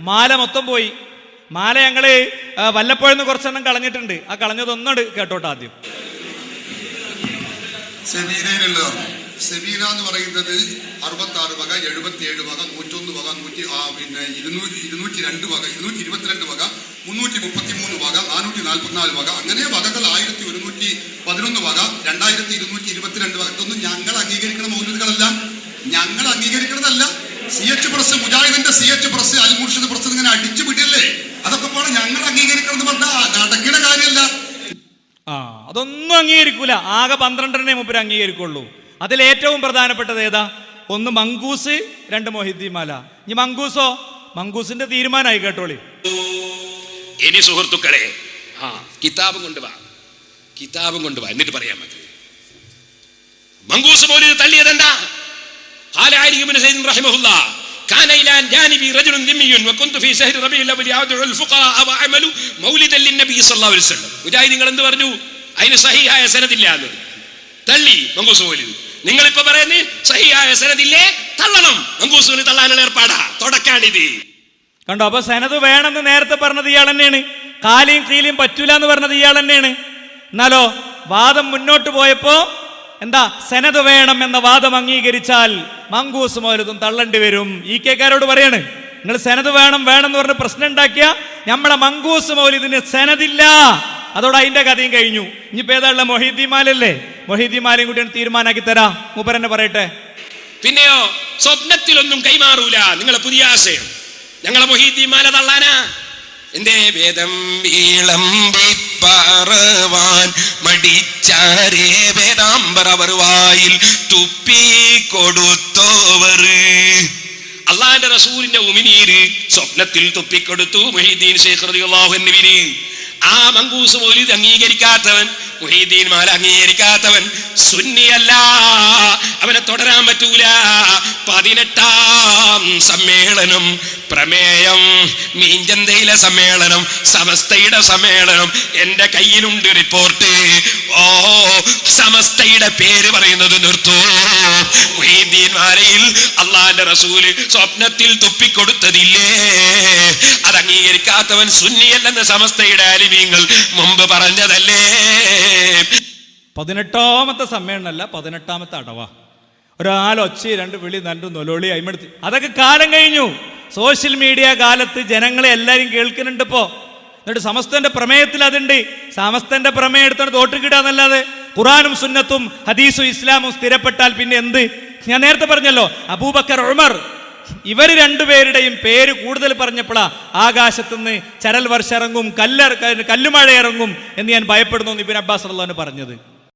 മാല മൊത്തം പോയി. മാല ഞങ്ങൾ വല്ലപ്പോഴെന്ന് കുറച്ചെണ്ണം കളഞ്ഞിട്ടുണ്ട്. ആ കളഞ്ഞതൊന്നും കേട്ടോട്ടെ ആദ്യം. സെമീനയിലുള്ളതാണ് സെമീന എന്ന് പറയുന്നത് അറുപത്തി ആറ് വക എഴുപത്തി ഏഴ് വക നൂറ്റൊന്ന് വക നൂറ്റി പിന്നെ ഇരുന്നൂറ്റി ഇരുന്നൂറ്റി രണ്ട് വക ഇരുന്നൂറ്റി ഇരുപത്തിരണ്ട് വക മുന്നൂറ്റി മുപ്പത്തി മൂന്ന് വക നാനൂറ്റി വക അങ്ങനെ വകകൾ ആയിരത്തി ഒരുന്നൂറ്റി പതിനൊന്ന് വക രണ്ടായിരത്തി ഇരുന്നൂറ്റി ഇരുപത്തിരണ്ട് വക. ഇതൊന്നും ഞങ്ങൾ അംഗീകരിക്കുന്ന മൗലികളല്ല ഞങ്ങൾ അംഗീകരിക്കുന്നതല്ല സി എച്ച് പ്രസ് മുജാഹിദിന്റെ സി എച്ച് ആ അതൊന്നും അംഗീകരിക്കൂല. ആകെ പന്ത്രണ്ടെണ്ണേ മുപ്പര് അംഗീകരിക്കുള്ളൂ. അതിലേറ്റവും പ്രധാനപ്പെട്ടത് ഏതാ? ഒന്ന് മങ്കൂസ് രണ്ട് മൊഹിദ്ദിമാല ഇനി മങ്കൂസോ? മങ്കൂസിന്റെ തീരുമാനമായി കേട്ടോളി. ഇനി സുഹൃത്തുക്കളെ ആ കിതാബും കൊണ്ടുവാ കിതാബും കൊണ്ടുവാ എന്നിട്ട് പറയാൻ മതി മങ്കൂസ് പോലും തള്ളിയതെന്താ? ആലായിരിക്കും علي بن زيد رحمه الله كان إلى جانبي رجل ذمي وكنت في شهر ربيع الأول أدعو الفقراء وأعمل مولدا للنبي صلى الله عليه وسلم മുജാഹിദ് നിങ്ങൾ എന്ത് പറഞ്ഞു അതിന് സഹിയായ സനദില്ല എന്ന് തള്ളി മങ്കൂസ് പോലും നിങ്ങൾ ഇപ്പൊ പറയുന്നത് സഹിയായ സനദില്ലേ തള്ളണം മങ്കൂസിന് തള്ളാനുള്ള ഏർപ്പാടാ തുടക്കാണിത് കണ്ടോ അപ്പൊ സെനത് വേണമെന്ന് നേരത്തെ പറഞ്ഞത് ഇയാൾ തന്നെയാണ് കാലിയും കീലിയും പറ്റൂല എന്ന് പറഞ്ഞത് ഇയാൾ തന്നെയാണ് എന്നാലോ വാദം മുന്നോട്ട് പോയപ്പോ എന്താ? സെനത് വേണം എന്ന വാദം അംഗീകരിച്ചാൽ മങ്കൂസ് മോലതും തള്ളേണ്ടി വരും. ഈ കേക്കാരോട് പറയാണ്. നിങ്ങൾ സെനത് വേണം വേണം എന്ന് പറഞ്ഞ് പ്രശ്നം ഉണ്ടാക്കിയ നമ്മളെ മങ്കൂസ് മൗലിദിന് സെനതില്ല. അതോടെ അതിന്റെ കഥയും കഴിഞ്ഞു. ഇനിയിപ്പോ ഏതാ മൊഹീദ്ദിമാലല്ലേ മൊഹീദ്ദിമാലയും കൂടി തീരുമാനാക്കി തരാം. മൂപ്പരെന്നെ പറയട്ടെ. പിന്നെയോ സ്വപ്നത്തിലൊന്നും കൈമാറൂല. നിങ്ങളെ പുതിയ ആശയം. ഞങ്ങളെ മൊഹീദ്ദിമാല തള്ളാനാ. എന്റെ വേദം വിളമ്പിപ്പറവാൻ മടിച്ചാരേ വേദാംബരവർ വായിൽ തുപ്പി കൊടുത്തോവർ. അള്ളാന്റെ റസൂലിന്റെ ഉമിനീര് സ്വപ്നത്തിൽ തുപ്പിക്കൊടുത്തു മൊഹീദ്ദീൻ ശേഖർ അൻഹുവിന്. ആ മങ്കൂസ് മൗലിദ് അംഗീകരിക്കാത്തവൻ മുഹീദ്ദീൻ മാല അംഗീകരിക്കാത്തവൻ സുന്നിയല്ല തുടരാൻ പറ്റൂല. പതിനെട്ടാം സമ്മേളനം പ്രമേയം. മീഞ്ചന്തയിലെ സമ്മേളനം സമസ്തയുടെ സമ്മേളനം. എന്റെ കയ്യിലുണ്ട് റിപ്പോർട്ട്. ഓ സമസ്തയുടെ പേര് പറയുന്നത് നിർത്തൂ. അള്ളാന്റെ റസൂൽ സ്വപ്നത്തിൽ തുപ്പിക്കൊടുത്തതില്ലേ? അത് അംഗീകരിക്കാത്തവൻ സുന്നിയല്ലെന്ന് സമസ്തയുടെ അലിമീങ്ങൾ മുമ്പ് പറഞ്ഞതല്ലേ? പതിനെട്ടാമത്തെ സമ്മേളനമല്ല പതിനെട്ടാമത്തെ അടവ. ഒരാളൊച്ച രണ്ട് വിളി രണ്ട് നൊലോളി അയിമെടുത്ത്. അതൊക്കെ കാലം കഴിഞ്ഞു. സോഷ്യൽ മീഡിയ കാലത്ത് ജനങ്ങളെ എല്ലാവരും കേൾക്കുന്നുണ്ട് ഇപ്പോ. എന്നിട്ട് സമസ്തന്റെ പ്രമേയത്തിൽ അതുണ്ട്. സമസ്തന്റെ പ്രമേയം എടുത്തോണ്ട് തോട്ടുകിടാന്നല്ലാതെ ഖുറാനും സുന്നത്തും ഹദീസും ഇസ്ലാമും സ്ഥിരപ്പെട്ടാൽ പിന്നെ എന്ത്? ഞാൻ നേരത്തെ പറഞ്ഞല്ലോ അബൂബക്കർ ഉമർ. ഇവർ രണ്ടുപേരുടെയും പേര് കൂടുതൽ പറഞ്ഞപ്പോഴാ ആകാശത്തുനിന്ന് ചരൽ വർഷം ഇറങ്ങും കല്ലർ കല്ലുമഴ ഇറങ്ങും എന്ന് ഞാൻ ഭയപ്പെടുന്നു ഇബിൻ അബ്ബാസ് അള്ളഹാന് പറഞ്ഞത്.